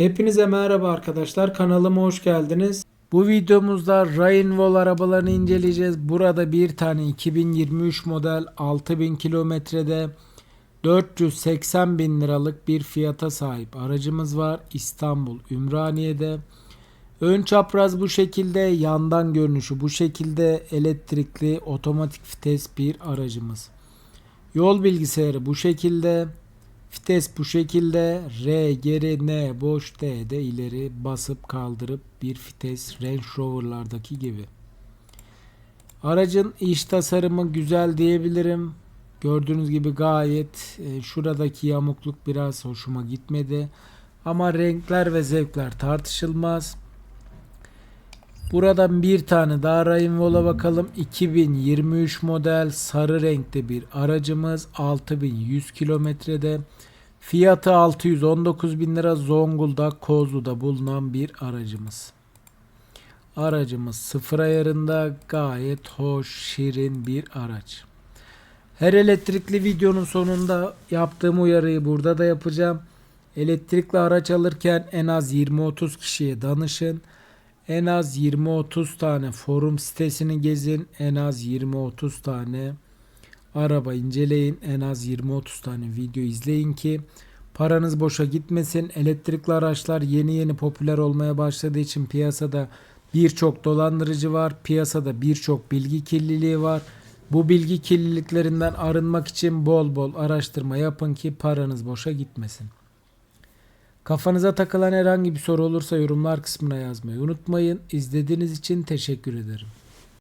Hepinize merhaba arkadaşlar. Kanalıma hoş geldiniz. Bu videomuzda Rainwall arabalarını inceleyeceğiz. Burada bir tane 2023 model 6000 kilometrede 480 bin liralık bir fiyata sahip aracımız var. İstanbul Ümraniye'de. Ön çapraz bu şekilde, yandan görünüşü bu şekilde elektrikli otomatik vites bir aracımız. Yol bilgisayarı bu şekilde. Vites bu şekilde. R geri N boş D de ileri basıp kaldırıp bir vites Range Rover'lardaki gibi. Aracın iç tasarımı güzel diyebilirim. Gördüğünüz gibi gayet e, şuradaki yamukluk biraz hoşuma gitmedi. Ama renkler ve zevkler tartışılmaz. Buradan bir tane daha Rainwall'a bakalım. 2023 model sarı renkte bir aracımız. 6100 kilometrede. Fiyatı 619 bin lira Zonguldak Kozlu'da bulunan bir aracımız. Aracımız sıfır ayarında gayet hoş, şirin bir araç. Her elektrikli videonun sonunda yaptığım uyarıyı burada da yapacağım. Elektrikli araç alırken en az 20-30 kişiye danışın. En az 20-30 tane forum sitesini gezin. En az 20-30 tane araba inceleyin. En az 20-30 tane video izleyin ki paranız boşa gitmesin. Elektrikli araçlar yeni yeni popüler olmaya başladığı için piyasada birçok dolandırıcı var. Piyasada birçok bilgi kirliliği var. Bu bilgi kirliliklerinden arınmak için bol bol araştırma yapın ki paranız boşa gitmesin. Kafanıza takılan herhangi bir soru olursa yorumlar kısmına yazmayı unutmayın. İzlediğiniz için teşekkür ederim.